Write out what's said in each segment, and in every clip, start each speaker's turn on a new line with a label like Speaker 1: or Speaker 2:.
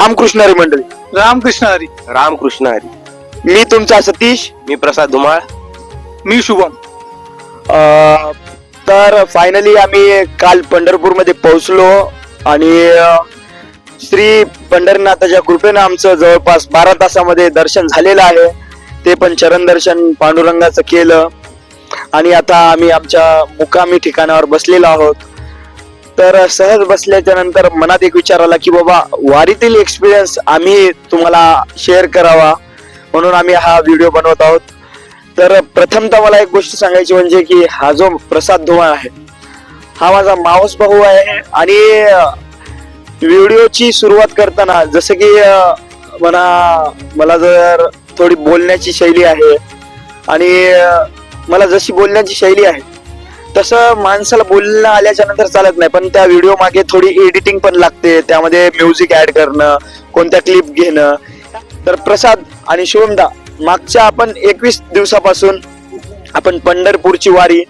Speaker 1: रामकृष्ण हरी मंडळी.
Speaker 2: रामकृष्ण हरी.
Speaker 3: रामकृष्ण हरी.
Speaker 1: मी तुमचा सतीश.
Speaker 3: मी प्रसाद धुमाळ.
Speaker 2: मी शुभम.
Speaker 1: अं, तर फायनली आम्ही काल पंढरपूरमध्ये पोहोचलो आणि अं, श्री पंढरनाथाच्या कृपेनं आमचं जवळपास बारा तासामध्ये दर्शन झालेलं आहे. ते पण चरण दर्शन पांडुरंगाचं केलं. आणि आता आम्ही आमच्या मुकामी ठिकाणावर बसलेलो आहोत. तर सहज बसल्याच्या नंतर मनात एक विचार आला की बाबा वारीतील एक्सपिरियन्स आम्ही तुम्हाला शेअर करावा म्हणून आम्ही हा व्हिडिओ बनवत आहोत. तर प्रथमतः मला एक गोष्ट सांगायची म्हणजे की हा जो प्रसाद धुमाळ आहे हा माझा मावस भाऊ आहे आणि व्हिडिओची सुरुवात करताना जसं की म्हणा मला जर थोडी बोलण्याची शैली आहे आणि मला जशी बोलण्याची शैली आहे तसं माणसाला बोलणं आल्याच्यानंतर चालत नाही पण त्या व्हिडिओ मागे थोडी एडिटिंग पण लागते. त्यामध्ये म्युझिक ऍड करणं कोणत्या क्लिप घेणं. तर प्रसाद आणि शिवमदा मागच्या आपण एकवीस दिवसापासून आपण पंढरपूरची वारी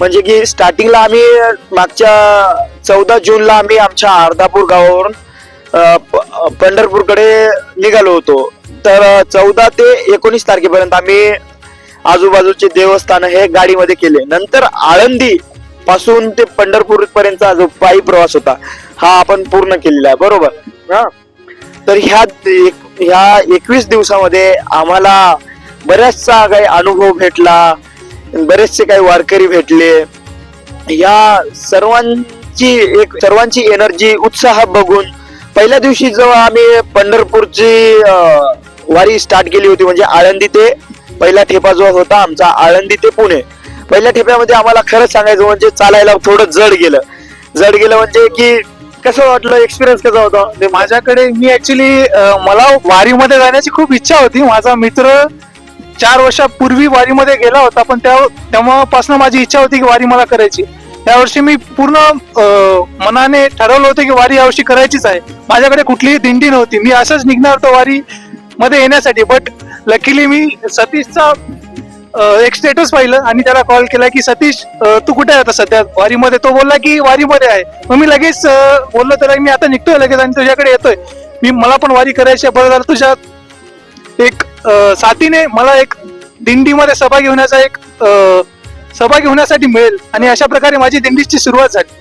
Speaker 1: म्हणजे की स्टार्टिंगला आम्ही मागच्या चौदा जूनला आम्ही आमच्या अर्धापूर गावावरून प- पंढरपूरकडे निघालो होतो. तर चौदा ते एकोणीस तारखेपर्यंत आम्ही आजूबाजूचे देवस्थान हे गाडीमध्ये केले. नंतर आळंदी पासून ते पंढरपूर पर्यंतचा जो पायी प्रवास होता हा आपण पूर्ण केलेला आहे. बरोबर? हा? तर ह्या एक- ह्या एकवीस दिवसामध्ये आम्हाला बऱ्याचसा काही अनुभव भेटला बरेचसे काही वारकरी भेटले. या सर्वांची एक सर्वांची एनर्जी उत्साह बघून पहिल्या दिवशी जेव्हा आम्ही पंढरपूरची वारी स्टार्ट केली होती म्हणजे आळंदी ते पहिला ठेपा जो होता आमचा आळंदी ते पुणे. पहिल्या ठेप्यामध्ये आम्हाला खरंच सांगायचं म्हणजे चालायला थोडं जड गेलं. जड गेलं म्हणजे की कसं वाटलं एक्सपिरियन्स कसा होता?
Speaker 2: ते माझ्याकडे मी ऍक्च्युली मला वारीमध्ये जाण्याची खूप इच्छा होती. माझा मित्र चार वर्षापूर्वी वारीमध्ये गेला होता पण त्या तेव्हापासून माझी इच्छा होती की वारी मला करायची. यावर्षी मी पूर्ण मनाने ठरवलं होतं की वारी यावर्षी करायचीच आहे. माझ्याकडे कुठलीही दिंडी नव्हती. मी असंच निघणार होतो वारी मध्ये येण्यासाठी. बट लकीली मी सतीशचा एक स्टेटस पाहिलं आणि त्याला कॉल केला की सतीश तू कुठे आहे आता सध्या? वारीमध्ये. तो बोलला की वारीमध्ये आहे. मग मी लगेच बोललो त्याला की मी आता निघतोय लगेच आणि तुझ्याकडे येतोय. मी मला पण वारी करायची आहे. बरं झालं तुझ्या एक साथीने मला एक दिंडीमध्ये सहभागी होण्याचा एक अं, सहभागी होण्यासाठी मिळेल आणि अशा प्रकारे माझी दिंडीची सुरुवात झाली.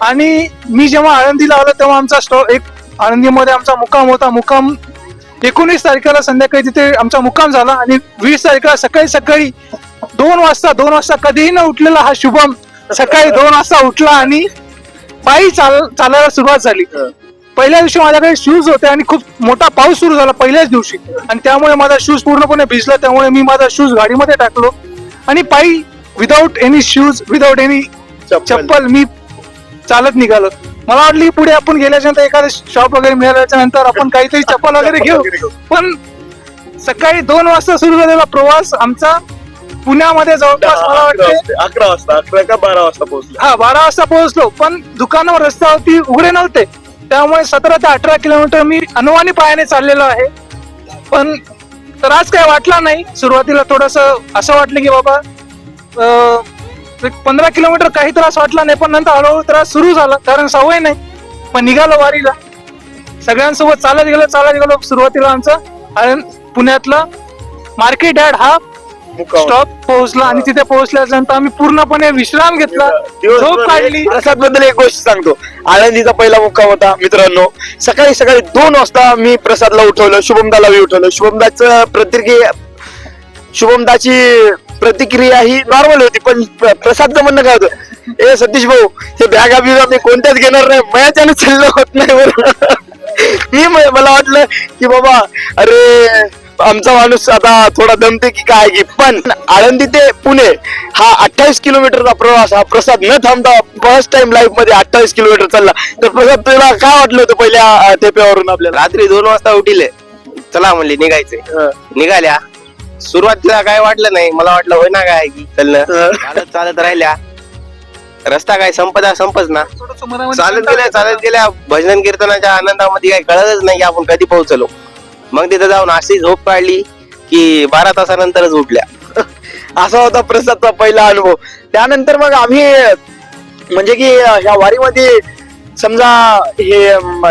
Speaker 2: आणि मी जेव्हा आळंदीला आलो तेव्हा आमचा स्टॉ एक आळंदीमध्ये आमचा मुक्काम होता. मुक्काम एकोणीस तारखेला संध्याकाळी तिथे आमचा मुक्काम झाला आणि वीस तारखेला सकाळी सकाळी दोन वाजता दोन वाजता कधीही न उठलेला हा शुभम सकाळी दोन वाजता उठला आणि पायी चाल चालायला सुरुवात झाली. पहिल्या दिवशी माझ्याकडे शूज होते आणि खूप मोठा पाऊस सुरू झाला पहिल्याच दिवशी. आणि त्यामुळे माझा शूज पूर्णपणे भिजला त्यामुळे मी माझा शूज गाडीमध्ये टाकलो. आणि पायी without any shoes without any chappal मी चालत निघालो. मला वाटली पुढे आपण गेल्याच्यानंतर एखादं शॉप वगैरे मिळाल्याच्या नंतर आपण काहीतरी चप्पल वगैरे घेऊ. पण सकाळी दोन वाजता सुरू झालेला प्रवास आमचा पुण्यामध्ये जवळपास मला वाटते
Speaker 1: अकरा वाजता अकरा का बारा वाजता पोहोचलो.
Speaker 2: हा बारा वाजता पोहोचलो. पण दुकानावर रस्त्यावरती उघडे नव्हते. त्यामुळे सतरा ते अठरा किलोमीटर मी अनवाणी पायाने चाललेलो आहे. पण त्रास काय वाटला नाही. सुरुवातीला थोडस असं वाटलं की बाबा पंधरा किलोमीटर काही त्रास वाटला नाही पण नंतर हळूहळू त्रास सुरू झाला कारण सवय नाही. पण निघालो वारीला. सगळ्यांसोबत चालत गेलो चालत गेलो. सुरुवातीला आमचा पुण्यातला मार्केट यार्ड हा स्टॉप पोहोचला आणि तिथे पोहोचल्यानंतर आम्ही पूर्णपणे विश्राम घेतला. झोप काढली.
Speaker 1: प्रसादबद्दल एक गोष्ट सांगतो. आळंदीचा पहिला मुक्काम होता मित्रांनो. सकाळी सकाळी दोन वाजता मी प्रसादला उठवलं शुभमदाला उठवलं. शुभमदाचं प्रतिक्रिया शुभमदाची प्रतिक्रिया ही नॉर्मल होती पण प्र- प्रसादचं म्हणणं काय होतं? ए सतीश भाऊ हे बॅगा बिगा मी कोणत्याच घेणार नाही मयाच्याने चाललं होत नाही बरं मी मला वाटलं की बाबा अरे आमचा माणूस आता थोडा दमते की काय की पण आळंदी ते पुणे हा अठ्ठावीस किलोमीटरचा प्रवास हा प्रसाद न थांबता फर्स्ट टाइम लाईफमध्ये अठ्ठावीस किलोमीटर चालला. तर प्रसाद तुला काय वाटलं होतं पहिल्या टेप्यावरून आपल्याला?
Speaker 3: रात्री दोन वाजता उठिले. चला म्हणले निघायचे. निघाल्या. सुरुवातीला काय वाटलं नाही मला वाटलं होय ना काय की चालणं. चालत चालत राहिल्या. रस्ता काय संपदा संपच ना. चालत गेल्या चालत गेल्या भजन कीर्तनाच्या आनंदामध्ये काही कळतच नाही की आपण कधी पोहोचलो. मग तिथे जाऊन अशी झोप काढली की बारा तासानंतरच उठल्या.
Speaker 1: असा होता प्रसादचा पहिला अनुभव. त्यानंतर मग आम्ही म्हणजे की ह्या वारीमध्ये समजा हे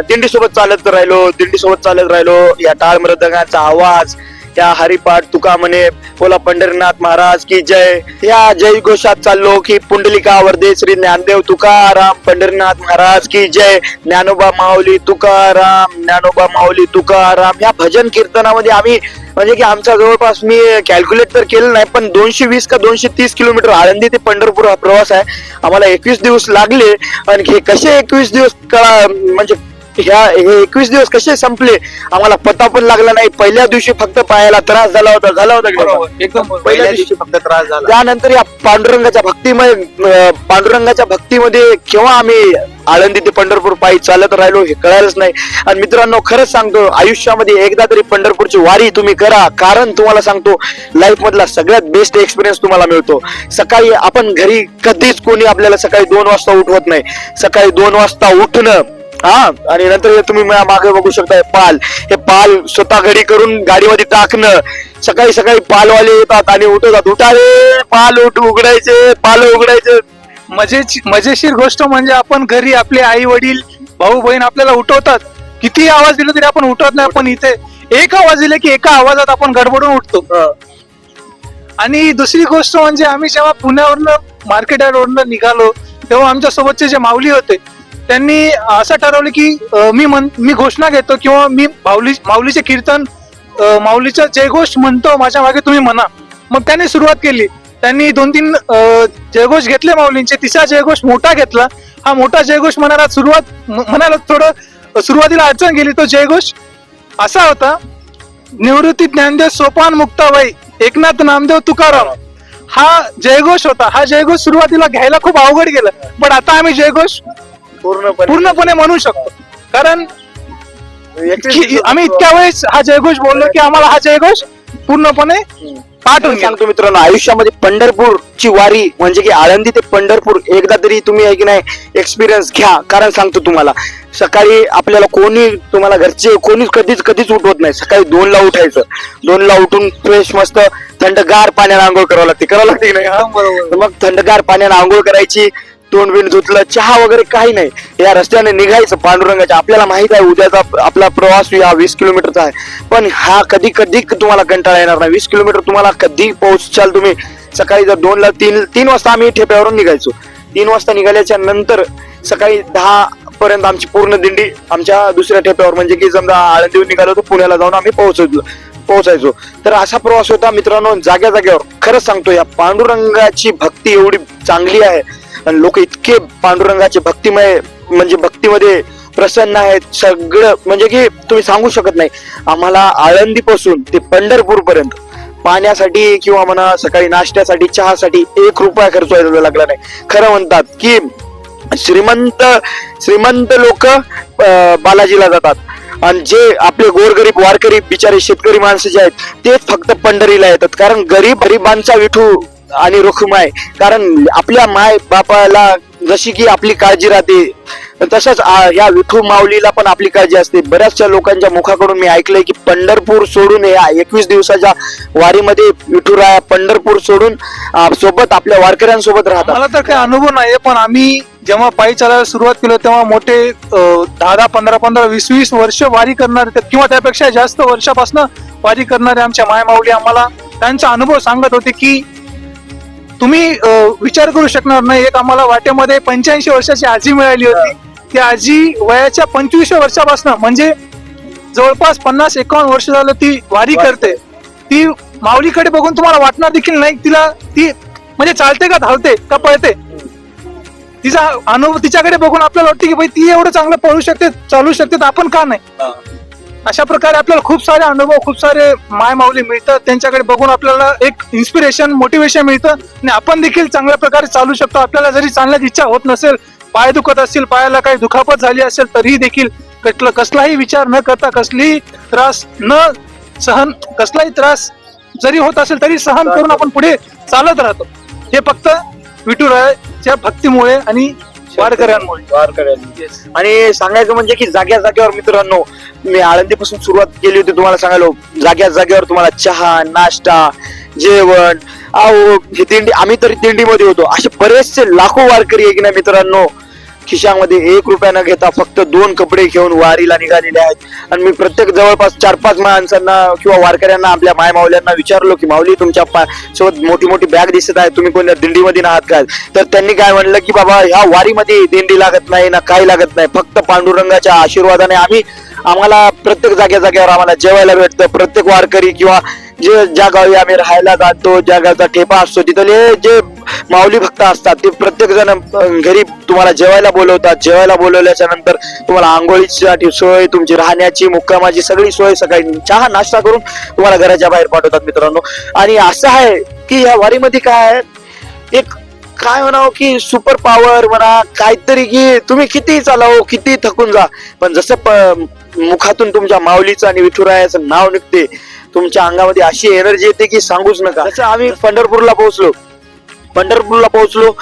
Speaker 1: दिंडी सोबत चालत राहिलो दिंडी सोबत चालत राहिलो या टाळ मृदंगाचा आवाज त्या हरिपाठ तुका म्हणे बोला पंढरीनाथ महाराज की जय. या जय घोषात चाललो की पुंडलिका वर्दे श्री ज्ञानदेव तुकाराम पंढरीनाथ महाराज की जय. ज्ञानोबा माऊली तुकाराम ज्ञानोबा माऊली तुकाराम. या भजन कीर्तनामध्ये आम्ही म्हणजे की आमचा जवळपास मी कॅल्क्युलेट तर केलं नाही पण दोनशे वीस का दोनशे तीस किलोमीटर आळंदी ते पंढरपूर हा प्रवास आहे. आम्हाला एकवीस दिवस लागले. आणि हे कसे एकवीस दिवस म्हणजे ह्या हे एकवीस दिवस कसे संपले? आम्हाला पता पण लागला नाही. पहिल्या दिवशी फक्त पायाला त्रास झाला होता झाला होता की
Speaker 2: एकदम.
Speaker 3: पहिल्या दिवशी फक्त त्रास झाला.
Speaker 1: त्यानंतर या पांडुरंगाच्या भक्तीमध्ये अं, पांडुरंगाच्या भक्तीमध्ये केव्हा आम्ही आळंदी ते पंढरपूर पायी चालत राहिलो हे कळालंच नाही. आणि मित्रांनो खरंच सांगतो आयुष्यामध्ये एकदा तरी पंढरपूरची वारी तुम्ही करा. कारण तुम्हाला सांगतो लाईफ मधला सगळ्यात बेस्ट एक्सपिरियन्स तुम्हाला मिळतो. सकाळी आपण घरी कधीच कोणी आपल्याला सकाळी दोन वाजता उठवत नाही. सकाळी दोन वाजता उठणं हा? आणि नंतर तुम्ही मागे बघू शकता पाल. हे पाल स्वतः घडी करून गाडीमध्ये टाकणं. सकाळी सकाळी पालवाले येतात आणि उठवतात. उठा रे पाल उठ उघडायचे पाल उघडायचे.
Speaker 2: मजेची मजेशीर गोष्ट म्हणजे आपण घरी आपले आई वडील भाऊ बहीण आपल्याला उठवतात. किती आवाज दिला तरी आपण उठवत नाही. आपण इथे एक आवाज दिला की एका आवाजात आपण गडबडून उठतो. आणि दुसरी गोष्ट म्हणजे आम्ही जेव्हा पुण्यावरनं मार्केट यार्डवरनं निघालो तेव्हा आमच्या सोबतचे जे माऊली होते त्यांनी असं ठरवलं की अं, मी म्हण मी घोषणा घेतो किंवा मी माऊली माऊलीचे कीर्तन अं, माऊलीचं जयघोष म्हणतो माझ्या मागे तुम्ही म्हणा. मग त्यांनी सुरुवात केली. त्यांनी दोन तीन अं, जयघोष घेतले माऊलींचे तिसरा जयघोष मोठा घेतला. हा मोठा जयघोष म्हणायला सुरुवात म- म्हणायला थोडं सुरुवातीला अडचण गेली तो जयघोष असा होता निवृत्ती ज्ञानदेव सोपान मुक्ताबाई एकनाथ नामदेव तुकाराम. हा जयघोष होता. हा जयघोष सुरुवातीला घ्यायला खूप अवघड गेलं. पण आता आम्ही जयघोष
Speaker 1: पूर्णपणे
Speaker 2: पूर्णपणे म्हणू शकतो. कारण की आम्ही इतक्या वेळेस हा जयघोष बोललो की आम्हाला हा जयघोष पूर्णपणे पाठ होऊन गेला.
Speaker 1: सांगतो मित्रांनो आयुष्यामध्ये पंढरपूरची वारी म्हणजे की आळंदी ते पंढरपूर एकदा तरी तुम्ही आहे की नाही एक्सपिरियन्स घ्या. कारण सांगतो तुम्हाला सकाळी आपल्याला कोणी तुम्हाला घरचे कोणीच कधीच कधीच उठवत नाही. सकाळी दोनला उठायचं. दोनला उठून फ्रेश मस्त थंडगार पाण्याने आंघोळ करावं लागते. करावं लागते की नाही हा? मग थंडगार पाण्याने आंघोळ करायची. तोंड बिंड धुतलं चहा वगैरे काही नाही. या रस्त्याने निघायचं पांडुरंगाच्या. आपल्याला माहीत आहे उद्याचा आपला प्रवास हा वीस किलोमीटरचा आहे. पण हा कधी कधी तुम्हाला कंटाळा येणार नाही. वीस किलोमीटर तुम्हाला कधी पोहोचाल तुम्ही? सकाळी जर दोनला तीन तीन वाजता आम्ही ठेप्यावरून निघायचो. तीन वाजता निघाल्याच्या नंतर सकाळी दहा पर्यंत आमची पूर्ण दिंडी आमच्या दुसऱ्या ठेप्यावर. म्हणजे की समजा आळंदीवर निघालो तर पुण्याला जाऊन आम्ही पोहोचलो पोहोचायचो. तर असा प्रवास होता मित्रांनो जाग्या जाग्यावर खरंच सांगतो या पांडुरंगाची भक्ती एवढी चांगली आहे. आणि लोक इतके पांडुरंगाचे भक्तिमय म्हणजे भक्तीमध्ये प्रसन्न आहेत. सगळं म्हणजे की तुम्ही सांगू शकत नाही. आम्हाला आळंदी पासून ते पंढरपूर पर्यंत पाण्यासाठी किंवा म्हणा सकाळी नाश्त्यासाठी चहासाठी एक रुपया खर्च व्हायला लागला नाही. खरं म्हणतात की श्रीमंत श्रीमंत लोक बालाजीला जातात. आणि जे आपले गोरगरीब वारकरी बिचारे शेतकरी माणसं जे आहेत तेच फक्त पंढरीला येतात. कारण गरीब गरिबांचा विठू आणि रुखमाय. कारण आपल्या माय बापाला जशी की आपली काळजी राहते तसंच या विठू माऊलीला पण आपली काळजी असते. बऱ्याचशा लोकांच्या मुखाकडून मी ऐकलंय की पंढरपूर सोडून या एकवीस दिवसाच्या वारीमध्ये विठुराया पंढरपूर सोडून सोबत आपल्या वारकऱ्यांसोबत राहतात.
Speaker 2: मला तर काही अनुभव नाहीये पण आम्ही जेव्हा पायी चालायला सुरुवात केली तेव्हा मोठे दहा दहा पंधरा पंधरा वीस वीस वर्ष वारी करणारे किंवा त्यापेक्षा जास्त वर्षापासून वारी करणारे आमच्या मायमाऊली आम्हाला त्यांचा अनुभव सांगत होते की तुम्ही विचार करू शकणार नाही. एक आम्हाला वाटेमध्ये पंच्याऐंशी वर्षाची आजी मिळाली होती. ती आजी वयाच्या पंचवीसव्या वर्षापासून म्हणजे जवळपास पन्नास एकावन्न वर्ष झालं ती वारी करते. ती माऊलीकडे बघून तुम्हाला वाटणार देखील नाही तिला ती म्हणजे चालते का धावते का पळते? तिचा अनुभव तिच्याकडे बघून आपल्याला वाटते की भाई ती एवढं चांगलं पळू शकते चालू शकते आपण का नाही? अशा प्रकारे आपल्याला खूप सारे अनुभव खूप सारे माय माऊली मिळतात. त्यांच्याकडे बघून आपल्याला एक इन्स्पिरेशन मोटिवेशन मिळतं. आणि आपण देखील चांगल्या प्रकारे चालू शकतो. आपल्याला जरी चालण्याची इच्छा होत नसेल पाय दुखत असतील पायाला काही दुखापत झाली असेल तरीही देखील कसला कसलाही विचार न करता कसलीही त्रास न सहन कसलाही त्रास जरी होत असेल तरी सहन करून आपण पुढे चालत राहतो. हे फक्त विठुरायाच्या भक्तीमुळे आणि वारकऱ्यांमुळे.
Speaker 1: आणि सांगायचं म्हणजे की जाग्या जाग्यावर मित्रांनो मी आळंदीपासून सुरुवात केली होती तुम्हाला सांगायलो. जाग्या जाग्यावर तुम्हाला चहा नाश्ता जेवण अहो ही दिंडी आम्ही तरी दिंडीमध्ये होतो. असे बरेचसे लाखो वारकरी आहे की नाही मित्रांनो खिशामध्ये एक रुपया न घेता फक्त दोन कपडे घेऊन वारीला निघालेले आहेत. आणि मी प्रत्येक जवळपास चार पाच माणसांना किंवा वारकऱ्यांना आपल्या माय माऊल्यांना विचारलो की माऊली तुमच्यासोबत मोठी मोठी बॅग दिसत आहे तुम्ही कोणत्या दिंडीमध्ये आहात काय तर त्यांनी काय म्हणलं की बाबा ह्या वारीमध्ये दिंडी लागत नाही ना काही लागत नाही. फक्त पांडुरंगाच्या आशीर्वादाने आम्ही आम्हाला प्रत्येक जाग्या जागेवर आम्हाला जेवायला भेटतं. प्रत्येक वारकरी किंवा जे ज्या गावी आम्ही राहायला जातो ज्या गावचा ठेपा असतो तिथले जे माऊली भक्त असतात ते प्रत्येक जण घरी तुम्हाला जेवायला बोलवतात. जेवायला बोलवल्याच्या नंतर तुम्हाला आंघोळीसाठी सोय तुमची राहण्याची मुक्कामाची सगळी सोय सकाळी चहा नाश्ता करून तुम्हाला घराच्या बाहेर पाठवतात मित्रांनो. आणि असं आहे की या वारीमध्ये काय आहे? एक काय म्हणावं की सुपर पॉवर म्हणा काहीतरी की तुम्ही किती चालावं किती थकून जा. पण जसं मुखातून तुमच्या माऊलीचं आणि विठुरायाचं नाव निघते. तुमच्या अंगामध्ये अशी एनर्जी येते की सांगूच नका. जसं आम्ही पंढरपूरला पोहोचलो. पंढरपूरला पोहोचलो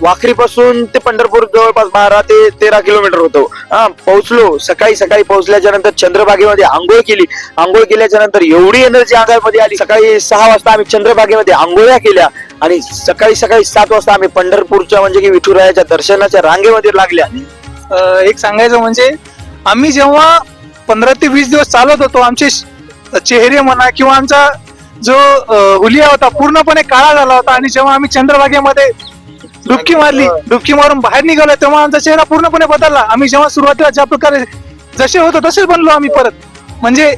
Speaker 1: वाखरी पासून ते पंढरपूर जवळपास बारा ते तेरा किलोमीटर होतो. हा पोहोचलो. सकाळी सकाळी पोहोचल्याच्या नंतर चंद्रभागेमध्ये आंघोळ केली. आंघोळ केल्याच्यानंतर एवढी एनर्जी अंगामध्ये आली. सकाळी सहा वाजता आम्ही चंद्रभागेमध्ये आंघोळ्या केल्या आणि सकाळी सकाळी सात वाजता आम्ही पंढरपूरच्या म्हणजे की विठुरायाच्या दर्शनाच्या रांगेमध्ये लागल्या.
Speaker 2: एक सांगायचं म्हणजे आम्ही जेव्हा पंधरा ते वीस दिवस चालत होतो आमचे चेहरे म्हणा किंवा आमचा जो हुलिया होता पूर्णपणे काळा झाला होता आणि जेव्हा आम्ही चंद्रभागेमध्ये डुबकी मारली डुबकी मारून बाहेर निघालो तेव्हा आमचा चेहरा पूर्णपणे बदलला. आम्ही जेव्हा सुरुवातीला ज्या प्रकारे जसे होतो तसेच बनलो आम्ही परत. म्हणजे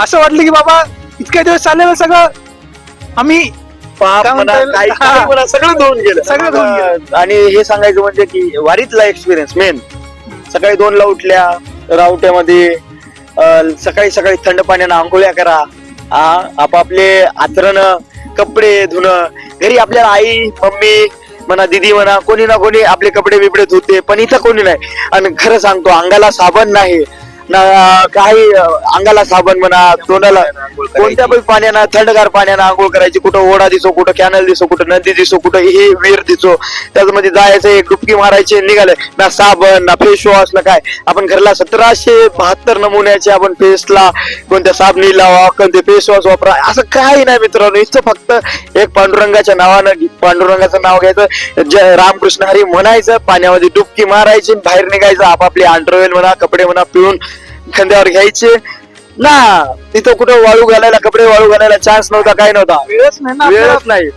Speaker 2: असं वाटलं की बाबा इतक्या दिवस चाललेलं सगळं आम्ही
Speaker 1: सगळं धुवून गेलं.
Speaker 2: सगळं.
Speaker 1: आणि हे सांगायचं म्हणजे की वारीतला एक्सपिरियन्स मेन सकाळी दोनला उठल्या रावट्यामध्ये सकाळी सकाळी थंड पाण्यानं आंघोळ्या करा. आ, आपापले आचरण कपडे धुणं घरी आपल्याला आई मम्मी म्हणा दिदी म्हणा कोणी ना कोणी आपले कपडे बिपडे धुते पण इथं कोणी नाही. आणि खरं सांगतो अंगाला साबण नाही. काही अंगाला साबण म्हणा तोंडाला कोणत्या पण पाण्यानं थंडगार पाण्यानं आंघोळ करायची कुठं ओढा दिसो कुठं कॅनल दिसो कुठं नदी दिसो कुठं हे विहीर दिसो त्याच्यामध्ये जायचं एक डुबकी मारायची निघाले. ना साबण ना फेस वॉश ना काय. आपण घरला सतराशे बहात्तर नमुन्याचे आपण फेसला कोणत्या साबणी लावा कोणते फेस वॉश वापरा असं काही नाही मित्रांनो. इथं फक्त एक पांडुरंगाच्या नावानं पांडुरंगाचं नाव घ्यायचं. जय रामकृष्ण हरी म्हणायचं पाण्यामध्ये डुबकी मारायची बाहेर निघायचं आपापले अंडरवेल म्हणा कपडे म्हणा पिळून खांद्यावर घ्यायचे. ना तिथं कुठं वाळू घालायला कपडे वाळू घालायला चान्स नव्हता काय नव्हता.
Speaker 2: वेळच नाही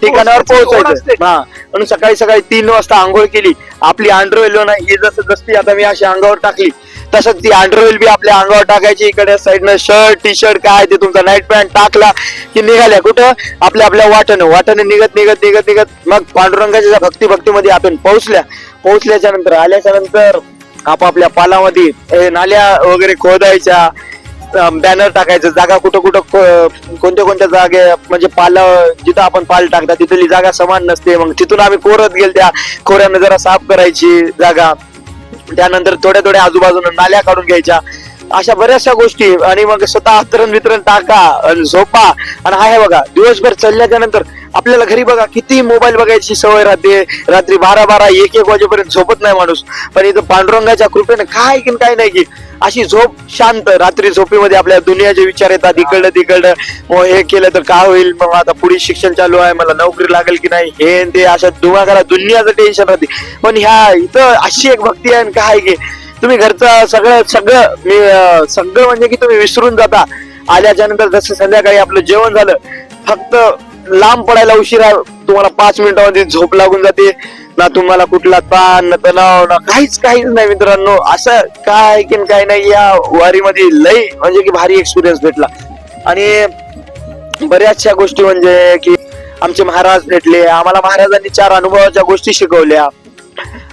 Speaker 2: ठिकाणावर पोहोचायची.
Speaker 1: हा. म्हणून सकाळी सकाळी तीन वाजता आंघोळ केली. आपली अंडरवेल ना ही जसं जसती आता मी अशी अंगावर टाकली तसंच ती अंडरवेल बी आपल्या अंगावर टाकायची. इकडे साईडनं शर्ट टी शर्ट काय ते तुमचा नाईट पॅन्ट टाकला की निघाल्या कुठं? आपल्या आपल्या वाटनं वाटनं निघत निघत निघत निघत. मग पांडुरंगाच्या भक्ती भक्तीमध्ये आपण पोहोचल्या पोहोचल्याच्या नंतर आल्याच्यानंतर आपापल्या पालामध्ये नाल्या वगैरे खोदायच्या बॅनर टाकायचं जागा कुठं कुठं कोणत्या कोणत्या जागे म्हणजे पाल जिथं आपण पाल टाकता तिथली जागा समान नसते. मग तिथून आम्ही कोरत गेल त्या कोऱ्यानं जरा साफ करायची जागा. त्यानंतर थोड्या थोड्या आजूबाजूला नाल्या काढून घ्यायच्या. अशा बऱ्याचशा गोष्टी आणि मग स्वतः आतरण वितरण टाका आणि झोपा. आणि आहे बघा दिवसभर चालल्याच्या नंतर आपल्याला घरी बघा किती मोबाईल बघायची सवय राहते. रात्री बारा बारा एक एक वाजेपर्यंत झोपत नाही माणूस. पण इथं पांडुरंगाच्या कृपेने काय की काय नाही की अशी झोप शांत रात्री झोपेमध्ये आपल्या दुनियाचे विचार येतात. इकडलं तिकडलं. मग हे केलं तर काय होईल? मग आता पुढे शिक्षण चालू आहे. मला नोकरी लागेल की नाही? हे ते अशा दुमागाला दुनियाचं टेन्शन राहते. पण ह्या इथं अशी एक भक्ती आहे काय की तुम्ही घरचं सगळं सगळं मी सगळं म्हणजे की तुम्ही विसरून जाता. आल्याच्यानंतर जसं संध्याकाळी आपलं जेवण झालं फक्त लांब पडायला उशिरा तुम्हाला पाच मिनिटामध्ये झोप लागून जाते. ना तुम्हाला कुठला ताण ना तणाव ना काहीच काहीच नाही मित्रांनो. असं काय की काय नाही या वारीमध्ये लय म्हणजे की भारी एक्सपिरियन्स भेटला. आणि बऱ्याचशा गोष्टी म्हणजे की आमचे महाराज भेटले आम्हाला महाराजांनी चार अनुभवाच्या गोष्टी शिकवल्या.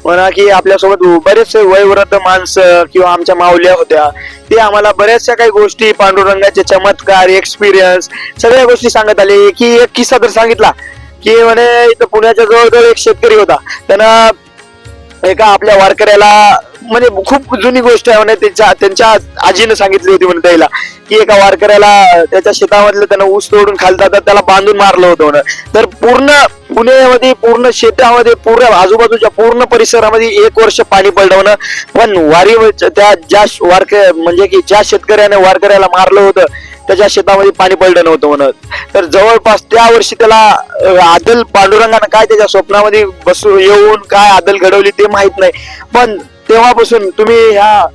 Speaker 1: म्हणा की आपल्यासोबत बरेचसे वयोवृद्ध माणसं किंवा आमच्या माऊल्या होत्या ते आम्हाला बऱ्याचशा काही गोष्टी पांडुरंगाचे चमत्कार एक्सपिरियन्स सगळ्या गोष्टी सांगत आले. की एक किस्सा तर सांगितला की म्हणे इथं पुण्याच्या जवळजवळ एक शेतकरी होता. त्यांना एका आपल्या वारकऱ्याला म्हणजे खूप जुनी गोष्ट आहे म्हणे त्यांच्या त्यांच्या आजीनं सांगितली होती म्हणे त्याला की एका वारकऱ्याला त्याच्या शेतामधलं त्यानं ऊस तोडून खालता तर त्याला बांधून मारलं होतं म्हणे. तर पूर्ण पुण्यामध्ये पूर्ण शेतामध्ये पूर्ण आजूबाजूच्या पूर्ण परिसरामध्ये एक वर्ष पाणी पडलं पण वारी त्या ज्या वारक म्हणजे की ज्या शेतकऱ्याने वारकऱ्याला मारलं होतं त्याच्या शेतामध्ये पाणी पडलं नव्हतं म्हणत. तर जवळपास त्या वर्षी त्याला आदल पांडुरंगानं काय त्याच्या स्वप्नामध्ये बसू येऊन काय आदल घडवली ते माहीत नाही. पण तेव्हापासून तुम्ही ह्या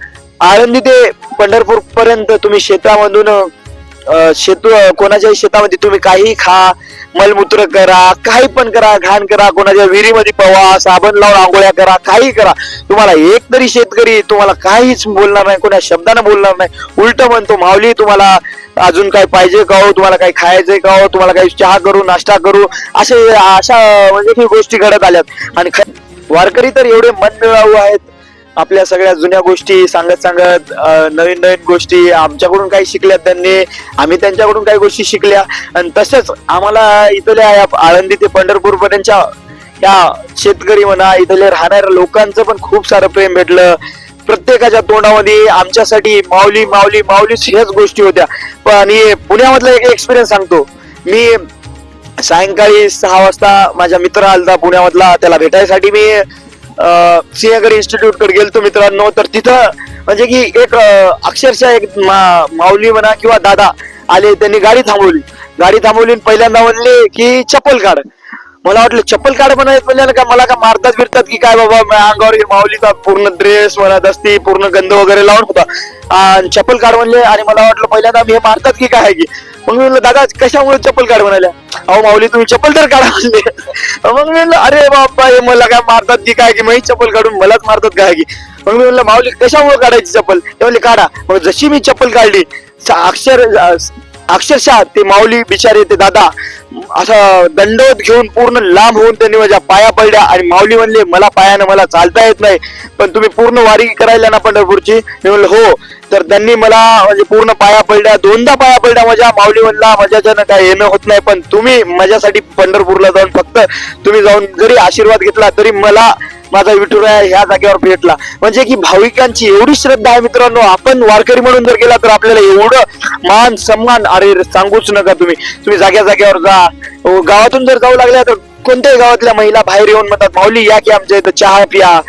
Speaker 1: आळंदी ते पंढरपूर पर्यंत तुम्ही शेतामधून शेतू कोणाच्याही शेतामध्ये तुम्ही काही खा मलमूत्र करा काही पण करा घाण करा कोणाच्या विहिरीमध्ये पवा साबण लावून आंघोळ्या करा काही करा. तुम्हाला एक तरी शेतकरी तुम्हाला काहीच बोलणार नाही कोणा शब्दानं बोलणार नाही. उलट म्हणतो माऊली तुम्हाला अजून काय पाहिजे का हो? तुम्हाला काही खायचंय का हो? तुम्हाला काही चहा करू नाश्ता करू? असे अशा म्हणजे गोष्टी घडत आल्यात. आणि ख- वारकरी तर एवढे मन आहेत. आपल्या सगळ्या जुन्या गोष्टी सांगत सांगत नवीन नवीन गोष्टी आमच्याकडून काही शिकल्या त्यांनी आम्ही त्यांच्याकडून काही गोष्टी शिकल्या. आणि तसंच आम्हाला इथल्या या आळंदी ते पंढरपूर पर्यंतच्या या शेतकरी म्हणा इथले राहणाऱ्या लोकांचं पण खूप सारं प्रेम भेटलं. प्रत्येकाच्या तोंडामध्ये आमच्यासाठी माऊली माऊली माऊलीच ह्याच गोष्टी होत्या. पण आणि पुण्यामधला एक एक्सपिरियन्स सांगतो. मी सायंकाळी सहा वाजता माझ्या मित्र आलता पुण्यामधला त्याला भेटायसाठी मी सिंहगड इन्स्टिट्यूटकडे गेलतो मित्रांनो. तर तिथं म्हणजे की एक अक्षरशः एक मा- माऊली म्हणा किंवा दादा आले त्यांनी गाडी थांबवली. गाडी थांबवली आणि पहिल्यांदा म्हणले की चप्पल काढ. मला वाटलं चप्पल काढ पण म्हणजे का मला का मारतात बिरतात की काय बाबा अंगावर माऊली माऊलीचा पूर्ण ड्रेस म्हणत असती पूर्ण गंध वगैरे लावून होता. आणि चप्पल काढ म्हणले आणि मला वाटलं पहिल्यांदा हे मारतात की काय की. मग मी म्हणलं दादा कशामुळे चप्पल काढ म्हणाल्या? अहो माऊली तुम्ही चप्पल तर काढा म्हणले. मग मी म्हणलं अरे बाप्पा हे मला काय मारतात की काय की मी चप्पल काढून मलाच मारतात काय की. मग मी म्हणलं माऊली कशामुळे काढायची चप्पल? ते म्हणले काढा. मग जशी मी चप्पल काढली अक्षर अक्षरशः ते माऊली बिचारे ते दादा असा दंडवत घेऊन पूर्ण लांब होऊन त्यांनी माझ्या पाया पडल्या आणि माऊली म्हणले मला पायानं मला चालता येत नाही पण तुम्ही पूर्ण वारी करायला ना पंढरपूरची. मी म्हणलं हो. तर त्यांनी मला म्हणजे पूर्ण पाया पडल्या दोनदा पाया पडल्या माझ्या माऊली म्हणला माझ्याच्यानं काय येणं होत नाही पण तुम्ही माझ्यासाठी पंढरपूरला जाऊन फक्त तुम्ही जाऊन जरी आशीर्वाद घेतला तरी मला माझा विठुराया ह्या जागेवर भेटला. म्हणजे की भाविकांची एवढी श्रद्धा आहे मित्रांनो आपण वारकरी म्हणून जर गेला तर आपल्याला एवढं मान सन्मान अरे सांगूच नका तुम्ही. तुम्ही जाग्या जाग्यावर जा. गावातून जर जाऊ लागल्या तर कोणत्याही गावातल्या महिला बाहेर येऊन म्हणतात माऊली या की आमच्या इथं चहा प्या.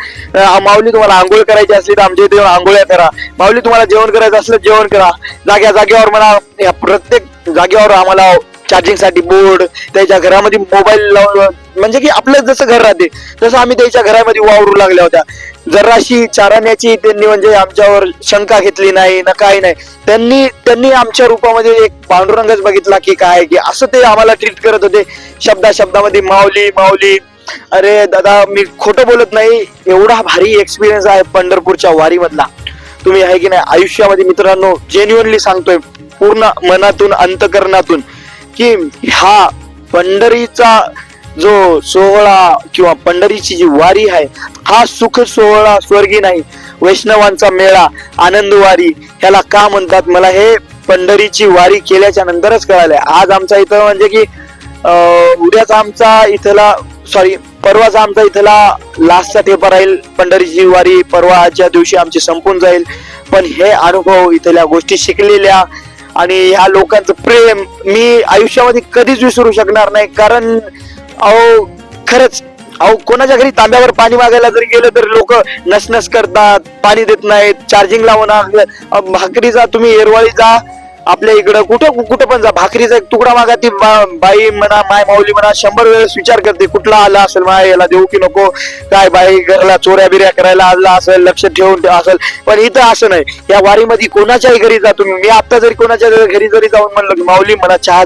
Speaker 1: माऊली तुम्हाला आंघोळ करायची असली तर आमच्या इथे येऊन आंघोळ्या करा. माऊली तुम्हाला जेवण करायचं असलं जेवण करा. जाग्या जागेवर म्हणा या प्रत्येक जागेवर आम्हाला चार्जिंगसाठी बोर्ड त्याच्या घरामध्ये मोबाईल लावून म्हणजे की आपलं जसं घर राहते तसं आम्ही त्याच्या घरामध्ये वावरू लागल्या होत्या. जराशी चारण्याची त्यांनी म्हणजे आमच्यावर शंका घेतली नाही ना काही नाही. त्यांनी त्यांनी आमच्या रूपामध्ये एक पांडुरंगच बघितला की काय की असं ते आम्हाला ट्रीट करत होते. शब्दा शब्दामध्ये माऊली माऊली. अरे दादा मी खोटं बोलत नाही एवढा भारी एक्सपिरियन्स आहे पंढरपूरच्या वारीमधला. तुम्ही आहे की नाही आयुष्यामध्ये मित्रांनो जेन्युअनली सांगतोय पूर्ण मनातून अंतकरणातून. की हा पंढरीचा जो सोहळा किंवा पंढरीची जी वारी आहे हा सुख सोहळा स्वर्गी नाही वैष्णवांचा मेळा आनंद वारी ह्याला का म्हणतात? मला हे पंढरीची वारी केल्याच्या नंतरच कळाले आज आमचा इथं म्हणजे की उद्याचा आमचा इथला सॉरी परवाचा आमचा इथला लास्टचा टेपा राहील. पंढरीची वारी परवाच्या दिवशी आमची संपून जाईल. पण हे अनुभव इथल्या गोष्टी शिकलेल्या आणि ह्या लोकांचं प्रेम मी आयुष्यामध्ये कधीच विसरू शकणार नाही. कारण अहो खरंच अहो कोणाच्या घरी तांब्यावर पाणी मागायला जरी गेलं तर लोक नसनस करतात पाणी देत नाहीत चार्जिंग लावून भाकरी जा तुम्ही एरवाळी जा आपल्या इकडं कुठं कुठं पण जा. भाकरीचा एक तुकडा मागा. ती बाई म्हणा माय माऊली म्हणा शंभर वेळेस विचार करते कुठला आला असेल माय याला देऊ की नको? काय बाई घरला चोऱ्या बिऱ्या करायला आला असेल लक्ष ठेवून असेल. पण इथं असं नाही. या वारीमध्ये कोणाच्याही घरी जा तुम्ही. मी आता जरी कोणाच्या घरी जरी जाऊन म्हणलं की माऊली मला चहा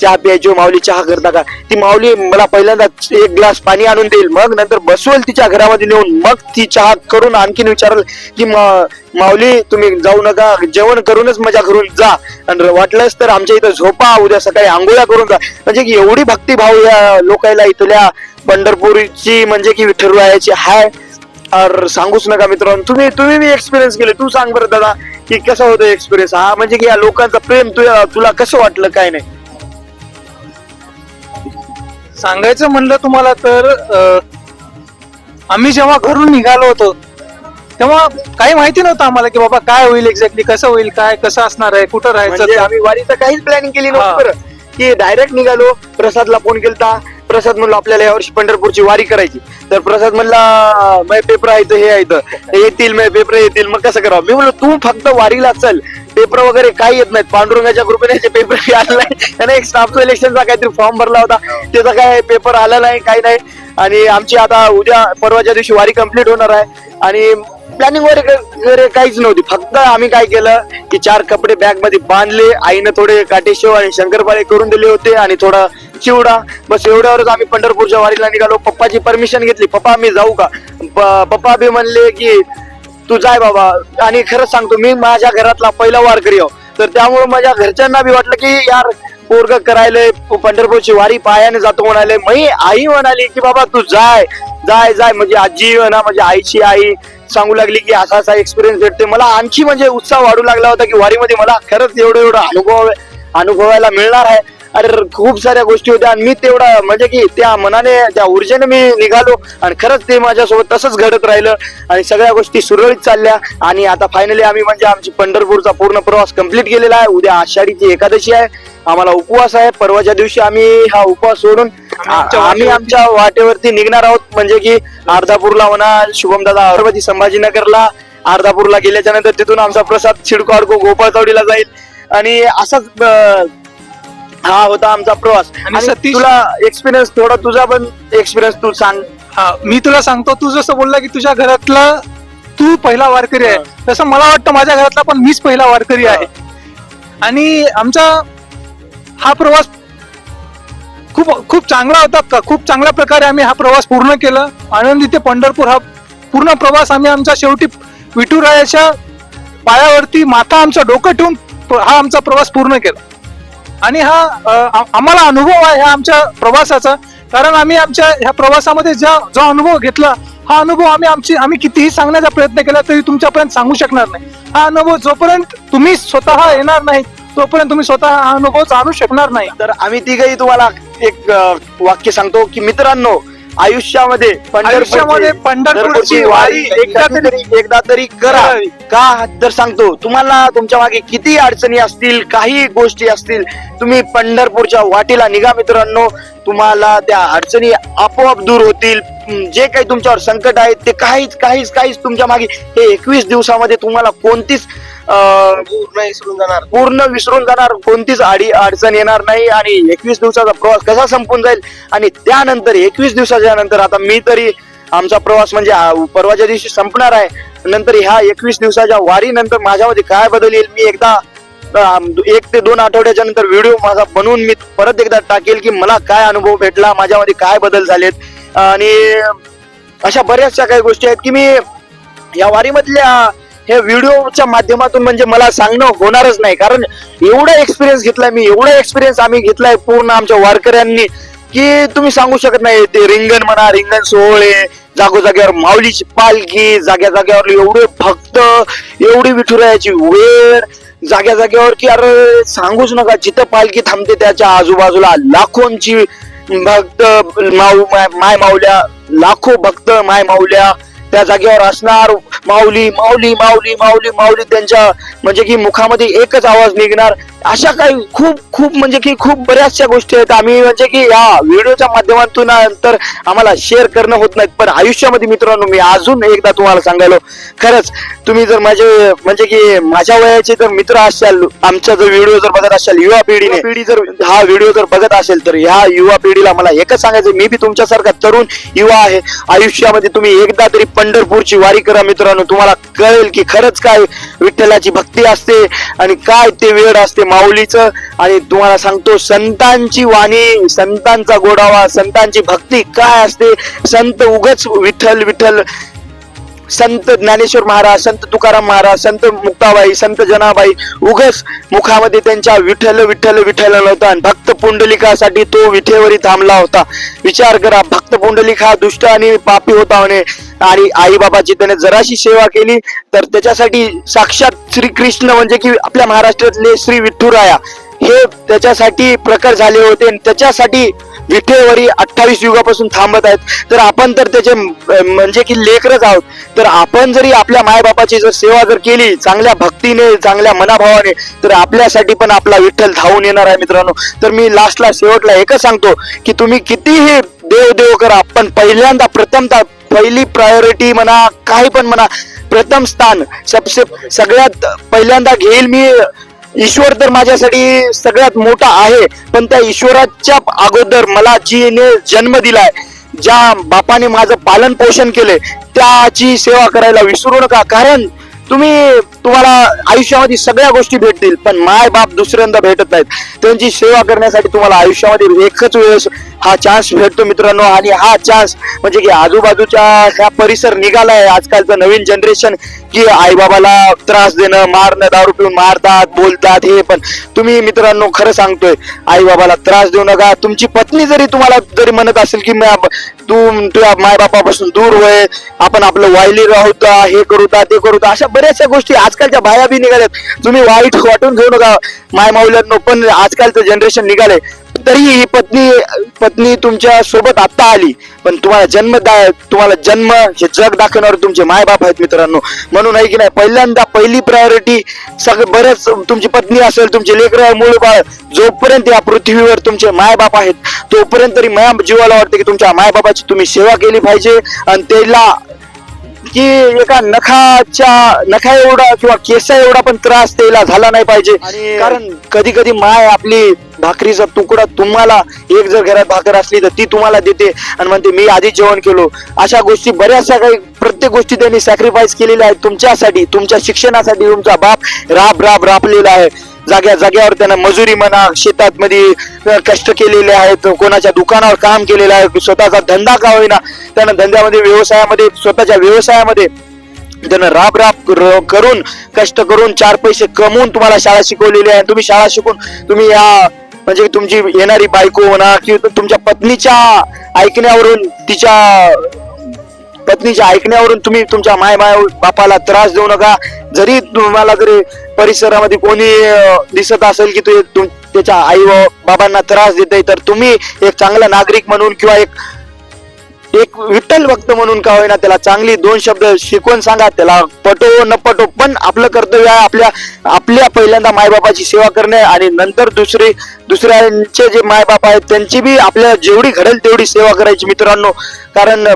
Speaker 1: चहा प्यायची माऊली चहा करता का ती माऊली मला पहिल्यांदा एक ग्लास पाणी आणून देईल. मग नंतर बसवेल तिच्या घरामध्ये नेऊन. मग ती चहा करून आणखीन विचारल की माऊली तुम्ही जाऊ नका. जेवण करूनच मजा करून जा. आणि वाटलंच तर आमच्या इथं झोपा. उद्या सकाळी आंघोळ्या करून जा. म्हणजे की एवढी भक्तिभाव या लोकायला इथल्या पंढरपूरची म्हणजे की विठ्ठलरायाची हाय. अर सांगूच नका मित्रांनो. तुम्ही तुम्ही मी एक्सपिरियन्स केले. तू सांग बरं दादा की कसं होतं एक्सपिरियन्स हा म्हणजे की या लोकांचा प्रेम तुला तुला कसं वाटलं? काय नाही.
Speaker 2: सांगायचं म्हणलं तुम्हाला तर आम्ही जेव्हा घरून निघालो होतो तेव्हा काही माहिती नव्हतं आम्हाला की बाबा काय होईल एक्झॅक्टली कसं होईल काय कसं असणार आहे कुठं
Speaker 1: म्हणजे
Speaker 2: राहायचं
Speaker 1: आम्ही वारीचं काहीच प्लॅनिंग केली
Speaker 2: हा.
Speaker 1: नव्हती बरं. की डायरेक्ट निघालो प्रसादला फोन केलता. प्रसाद म्हणलो आपल्याला यावर्षी पंढरपूरची वारी करायची. तर प्रसाद म्हणला मै पेपर आहे हे आहे येतील मै पेपर येतील. मग कसं करावं? मी म्हणलो तू फक्त वारीला चल. पेपर वगैरे काही येत नाहीत. पांडुरंगाच्या कृपेने पेपर आलेला नाही. त्याने एक स्टाफ सिलेक्शनचा काहीतरी फॉर्म भरला होता. त्याचा काय पेपर आला नाही काही नाही. आणि आमची आता उद्या परवाच्या दिवशी वारी कंप्लीट होणार आहे. आणि प्लॅनिंग वगैरे वगैरे काहीच नव्हती. फक्त आम्ही काय केलं की चार कपडे बॅगमध्ये बांधले. आईनं थोडे काटेशेव आणि शंकरपाळे करून दिले होते आणि थोडा चिवडा. बस एवढ्यावरच आम्ही पंढरपूरच्या वारीला निघालो. पप्पाची परमिशन घेतली. पप्पा आम्ही जाऊ का? पप्पा बी म्हणले की तू जाय बाबा. आणि खरंच सांगतो मी माझ्या घरातला पहिला वारकरी आहो. तर त्यामुळे माझ्या घरच्यांना बी वाटलं की यार पोरग करायलंय पंढरपूरची वारी पायाने जातो म्हणाले. मी आई म्हणाली की बाबा तू जाय. जाय जाय. म्हणजे आजी ना म्हणजे आईची आई सांगू लागली की असा असा एक्सपिरियन्स भेटते मला आणखी म्हणजे उत्साह वाढू लागला होता की वारीमध्ये मला खरंच एवढं एवढं अनुभव अनुभवायला मिळणार आहे. अरे खूप साऱ्या गोष्टी होत्या आणि मी तेवढा म्हणजे की त्या मनाने त्या ऊर्जेने मी निघालो आणि खरंच ते माझ्यासोबत तसंच घडत राहिलं आणि सगळ्या गोष्टी सुरळीत चालल्या आणि आता फायनली आम्ही म्हणजे आमची पंढरपूरचा पूर्ण प्रवास कंप्लीट केलेला आहे. उद्या आषाढीची एकादशी आहे. आम्हाला उपवास आहे. परवाच्या दिवशी आम्ही हा उपवास सोडून आम्ही आमच्या वाटेवरती. निघणार आहोत. म्हणजे की अर्धापूरला म्हणा शुभमदादा छत्रपती संभाजीनगरला. अर्धापूरला गेल्याच्यानंतर तिथून आमचा प्रसाद छिडको अडको गोपाळ चौडीला जाईल. आणि असाच हा होता आमचा प्रवास.
Speaker 2: आणि
Speaker 1: आणि
Speaker 2: सतीश-
Speaker 1: तुला एक्सपिरियन्स थोडा तुझा पण एक्सपिरियन्स तू सांग.
Speaker 2: हा मी तुला सांगतो तू जसं बोलला की तुझ्या घरातला तू पहिला वारकरी आहे. तसं मला वाटतं माझ्या घरातला पण मीच पहिला वारकरी आहे. आणि आमचा हा प्रवास खूप खूप चांगला होता का? खूप चांगल्या प्रकारे आम्ही हा प्रवास पूर्ण केला. आनंदी ते पंढरपूर हा पूर्ण प्रवास आम्ही आमच्या शेवटी विठुरायाच्या पायावरती माथा आमचं डोकं ठेवून प- हा आमचा प्रवास पूर्ण केला. आणि हा आम्हाला अनुभव आहे ह्या आमच्या प्रवासाचा. कारण आम्ही आमच्या ह्या प्रवासामध्ये ज्या जो अनुभव घेतला हा अनुभव आम्ही आमची आम्ही कितीही सांगण्याचा प्रयत्न केला तरी तुमच्यापर्यंत सांगू शकणार नाही. हा अनुभव जोपर्यंत तुम्ही स्वतः येणार नाही तोपर्यंत तुम्ही स्वतः हा अनुभव जाणू शकणार नाही.
Speaker 1: तर आम्ही तिघही तुम्हाला एक वाक्य सांगतो की मित्रांनो आयुष्यामध्ये
Speaker 2: आयुष्यामध्ये पंढरपूरची वारी
Speaker 1: एकदा तरी एकदा तरी करा. का तर सांगतो? तुम्हाला तुमच्या मागे किती अडचणी असतील काही गोष्टी असतील तुम्ही पंढरपूरच्या वाटेला निघा मित्रांनो. तुम्हाला त्या अडचणी आपोआप दूर होतील. जे काही तुमच्यावर संकट आहे ते काहीच काहीच काहीच तुमच्या मागे हे एकवीस दिवसामध्ये तुम्हाला कोणतीच अं,
Speaker 3: पूर्ण विसरून जाणार.
Speaker 1: पूर्ण विसरून जाणार. कोणतीच आडी अडचण येणार नाही आणि एकवीस दिवसाचा प्रवास कसा संपून जाईल? आणि त्यानंतर एकवीस दिवसाच्या नंतर आता मी तरी आमचा प्रवास म्हणजे आ, परवाच्या दिवशी संपणार आहे. नंतर ह्या एकवीस दिवसाच्या वारी नंतर माझ्यामध्ये काय बदल येईल? मी एकदा अं, एक ते दोन आठवड्याच्या नंतर व्हिडिओ माझा बनवून मी परत एकदा टाकेल की मला काय अनुभव भेटला माझ्यामध्ये काय बदल झालेत. आणि अशा बऱ्याचशा काही गोष्टी आहेत की मी या वारीमधल्या हे व्हिडिओच्या माध्यमातून म्हणजे मला सांगणं होणारच नाही. कारण एवढा एक्सपिरियन्स घेतलाय मी एवढा एक्सपिरियन्स आम्ही घेतलाय पूर्ण आमच्या वारकऱ्यांनी की तुम्ही सांगू शकत नाही ते रिंगण म्हणा रिंगण सोहळे जागोजाग्यावर माऊलीची पालखी जाग्या जाग्यावर एवढे भक्त एवढी विठुरायाची वेळ जाग्या जाग्यावर की अरे सांगूच नका जिथं पालखी थांबते त्याच्या आजूबाजूला लाखोंची भक्त माऊ माय माऊल्या लाखो भक्त माय माऊल्या त्या जागेवर असणार. माऊली माऊली माऊली माऊली माऊली त्यांच्या म्हणजे की मुखामध्ये एकच आवाज निघणार. अशा काही खूप खूप म्हणजे की खूप बऱ्याचशा गोष्टी आहेत. आम्ही म्हणजे की या व्हिडिओच्या माध्यमातून नंतर आम्हाला शेअर करणं होत नाहीत. पण आयुष्यामध्ये मित्रांनो मी अजून एकदा तुम्हाला सांगायलो. खरंच तुम्ही जर माझे म्हणजे की माझ्या वयाचे जर मित्र असाल आमचा जर व्हिडिओ जर बघत असाल युवा पिढीने पिढी जर हा व्हिडिओ जर बघत असेल तर ह्या युवा पिढीला मला एकच सांगायचं मी बी तुमच्यासारखा तरुण युवा आहे. आयुष्यामध्ये तुम्ही एकदा तरी पंढरपूरची वारी करा मित्रांनो. तुम्हाला कळेल की खरंच काय विठ्ठलाची भक्ती असते आणि काय ते वेळ असते. माऊलीचं आणि तुम्हाला सांगतो संतांची वाणी संतांचा गोडावा संतांची भक्ती काय असते? संत उगच विठ्ठल विठ्ठल. संत ज्ञानेश्वर महाराज संत तुकाराम महाराज संत मुक्ताबाई संत जनाबाई उगस मुखामध्ये त्यांच्या विठ्ठल विठ्ठल विठ्ठल नव्हता आणि भक्त पुंडलिकासाठी तो विठेवरी थांबला होता. विचार करा भक्त पुंडलिक हा दुष्ट आणि पापी होता म्हणे. आणि आई बाबाची त्याने जराशी सेवा केली तर त्याच्यासाठी साक्षात श्रीकृष्ण म्हणजे की आपल्या महाराष्ट्रातले श्री विठ्ठुराया. हे त्याच्यासाठी प्रकट झाले होते आणि त्याच्यासाठी विठेवरी अठ्ठावीस युगापासून थांबत आहेत. तर आपण तर त्याचे म्हणजे की लेकरच आहोत. तर आपण जरी आपल्या मायबापाची जर सेवा जर केली चांगल्या भक्तीने चांगल्या मनाभावाने तर आपल्यासाठी पण आपला विठ्ठल धावून येणार आहे मित्रांनो. तर मी लास्टला शेवटला एकच सांगतो की तुम्ही कितीही देव देव करा पण पहिल्यांदा प्रथमता पहिली प्रायोरिटी म्हणा काही पण म्हणा प्रथम स्थान सबसे सगळ्यात पहिल्यांदा घेईल मी ईश्वर तर माझ्यासाठी सगळ्यात मोठा आहे पण त्या ईश्वराच्या अगोदर मला जीने जन्म दिलाय. ज्या बापाने माझं पालन पोषण केले त्याची सेवा करायला विसरू नका. कारण तुम्ही तुम्हाला आयुष्यामध्ये सगळ्या गोष्टी भेटतील पण माय बाप दुसऱ्यांदा भेटत नाहीत. त्यांची सेवा करण्यासाठी तुम्हाला आयुष्यामध्ये एकच वेळेस हा चान्स भेटतो मित्रांनो. आणि हा चान्स म्हणजे की आजूबाजूच्या ह्या परिसर निघालाय. आजकालचं नवीन जनरेशन की आई बाबाला त्रास देणं मारणं दारू पिऊन मारतात बोलतात हे पण. तुम्ही मित्रांनो खरं सांगतोय आई बाबाला त्रास देऊ नका. तुमची पत्नी जरी तुम्हाला जरी म्हणत असेल की म्या- तू तुझ्या मायबापापासून दूर होय आपण आपलं वायली राहूता हे करूता ते करूता अशा बऱ्याचशा गोष्टी आजकालच्या बाया बी निघाल्यात. तुम्ही वाईट वाटून घेऊ नका. माय माऊल्यांनो पण आजकालचं जनरेशन निघालंय. तरी ही पत्नी पत्नी तुमच्यासोबत आता आली. पण तुम्हाला जन्म दा- तुम्हाला जन्म हे जग दाखवणार तुमचे मायबाप आहेत मित्रांनो. म्हणून आहे की नाही पहिल्यांदा पहिली प्रायोरिटी सगळं बरंच तुमची पत्नी असेल तुमचे लेकर मूळ बाळ जोपर्यंत या पृथ्वीवर तुमचे मायबाप आहेत तोपर्यंत तरी माझ्या जीवाला वाटते की तुमच्या मायबापाची तुम्ही सेवा केली पाहिजे. आणि त्याला की एका नखाच्या नखा एवढा किंवा केसा एवढा पण त्रास त्याला झाला नाही पाहिजे. कारण कधी कधी माय आपली भाकरीचा तुकडा तुम्हाला एक जर घरात भाकर असली तर ती तुम्हाला देते आणि म्हणते मी आधी जेवण केलो. अशा गोष्टी बऱ्याचशा काही प्रत्येक गोष्टी त्यांनी सॅक्रिफाईस केलेल्या आहेत तुमच्यासाठी तुमच्या शिक्षणासाठी तुमचा बाप राब राब राबलेला आहे. जाग्या जाग्यावर त्यांना मजुरी म्हणा शेतात मध्ये कष्ट केलेले आहेत कोणाच्या दुकानावर काम केलेलं आहे स्वतःचा धंदा का होईना त्यानं धंद्यामध्ये व्यवसायामध्ये स्वतःच्या व्यवसायामध्ये त्यांना राब राब करून कष्ट करून चार पैसे कमवून तुम्हाला शाळा शिकवलेली आहे. तुम्ही शाळा शिकून तुम्ही या म्हणजे तुमची येणारी बायको म्हणा किंवा तुमच्या पत्नीच्या ऐकण्यावरून तिच्या पत्नीच्या ऐकण्यावरून तुम्ही तुमच्या माय माय बापाला त्रास देऊ नका. जरी तुम्हाला जरी परिसरामध्ये कोणी दिसत असेल की ते त्याच्या आई व बाबांना त्रास देते तर तुम्ही एक चांगला नागरिक म्हणून किंवा एक एक विठ्ठल भक्त म्हणून का होईना त्याला चांगली दोन शब्द शिकवून सांगा. त्याला पटो न पटो पण आपलं कर्तव्य आहे आपल्या आपल्या पहिल्यांदा मायबापाची सेवा करणे आणि नंतर दुसरी दुसऱ्यांचे जे मायबाप आहेत त्यांची बी आपल्याला जेवढी घडेल तेवढी सेवा करायची मित्रांनो. कारण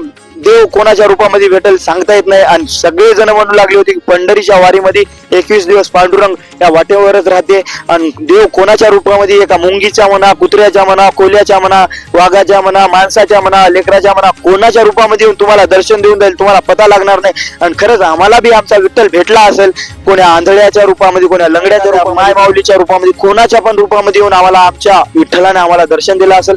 Speaker 1: देव कोणाच्या रूपामध्ये भेटेल सांगता येत नाही. आणि सगळे जण म्हणू लागले होते की पंढरीच्या वारीमध्ये एकवीस दिवस पांडुरंग या वाटेवरच राहते. आणि देव कोणाच्या रूपामध्ये? एका मुंगीच्या म्हणा कुत्र्याच्या म्हणा कोल्याच्या म्हणा वाघाच्या म्हणा माणसाच्या म्हणा लेकराच्या म्हणा कोणाच्या रूपामध्ये येऊन तुम्हाला दर्शन देऊन जाईल तुम्हाला पता लागणार नाही. आणि खरंच आम्हाला बी आमचा विठ्ठल भेटला असेल कोण्या आंधळ्याच्या रूपामध्ये कोण्या लंगड्याच्या रूपामध्ये माय माऊलीच्या रूपामध्ये कोणाच्या पण रूपामध्ये येऊन आम्हाला आमच्या विठ्ठलाने आम्हाला दर्शन दिलं असेल.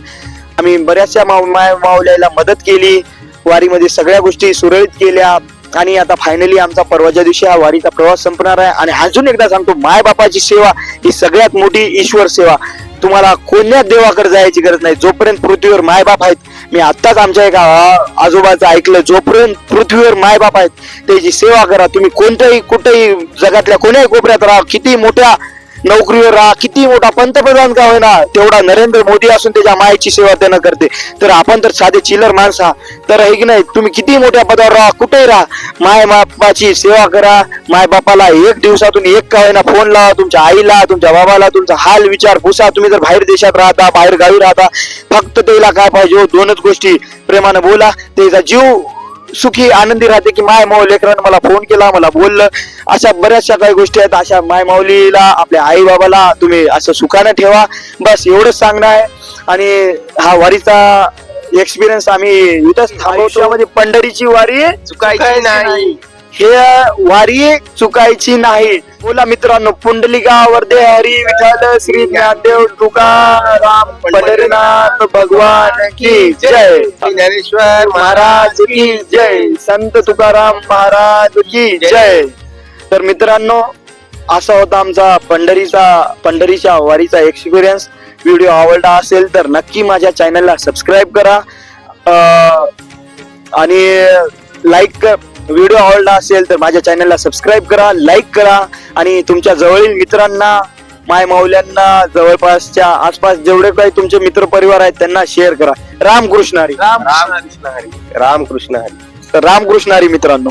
Speaker 1: आम्ही बऱ्याचशा माय माऊल्याला मदत केली. वारीमध्ये सगळ्या गोष्टी सुरळीत केल्या आणि आता फायनली आमचा परवाच्या दिवशी हा वारीचा प्रवास संपणार आहे. आणि अजून एकदा सांगतो माय बापाची सेवा ही सगळ्यात मोठी ईश्वर सेवा. तुम्हाला कोण्या देवाकडे जायची गरज नाही. जोपर्यंत पृथ्वीवर मायबाप आहेत मी आत्ताच आमच्या एका आजोबाचं ऐकलं जोपर्यंत पृथ्वीवर मायबाप आहेत त्याची सेवा करा. तुम्ही कोणत्याही कुठेही जगातल्या कोण्याही कोपऱ्यात राहा. किती मोठ्या नोकरीवर राहा. किती मोठा पंतप्रधान का होईना? तेवढा नरेंद्र मोदी असून त्याच्या मायेची सेवा त्यानं करते. तर आपण तर साधे चिलर माणसा तर हे की नाही तुम्ही किती मोठ्या पदावर राहा कुठेही राहा. माय बापाची सेवा करा. माय बापाला एक दिवसातून एक का होईना फोन लावा तुमच्या आईला तुमच्या बाबाला तुमचा हाल विचार पुसा तुम्ही जर बाहेर देशात राहता बाहेर गावी राहता फक्त त्याला काय पाहिजे हो, दोनच गोष्टी प्रेमानं बोला. त्याचा जीव सुखी आनंदी राहते की माय माऊ लेकरानं मला फोन केला मला बोललं. अशा बऱ्याचशा काही गोष्टी आहेत. अशा माय माऊलीला आपल्या आई बाबाला तुम्ही असं सुखानं ठेवा. बस एवढंच सांगणं आहे. आणि हा वारीचा एक्सपिरियन्स आम्ही इथंच थांबवतो. म्हणजे पंढरीची वारी
Speaker 3: चुकायची नाही.
Speaker 1: हे वारी चुकायची नाही. बोला मित्रांनो पुंडलिकावर दे हरी विठ्ठल श्री ज्ञानदेव तुकाराम पंढरीनाथ भगवान की जय.
Speaker 3: ज्ञानेश्वर
Speaker 1: महाराज की जय. संत तुकाराम महाराज की जय. तर मित्रांनो असा होता आमचा पंढरीचा पंढरीच्या वारीचा एक्सपिरियन्स व्हिडिओ आवडला असेल तर नक्की माझ्या चॅनलला सबस्क्राईब करा. अं, आणि लाईक व्हिडिओ आवडला असेल तर माझ्या चॅनलला सबस्क्राईब करा लाईक करा आणि तुमच्या जवळील मित्रांना माय माऊल्यांना जवळपासच्या आसपास जेवढे काही तुमचे मित्र परिवार आहेत त्यांना शेअर करा. रामकृष्ण हरी.
Speaker 3: रामकृष्ण हरी. रामकृष्ण हरी.
Speaker 1: तर रामकृष्ण हरी मित्रांनो.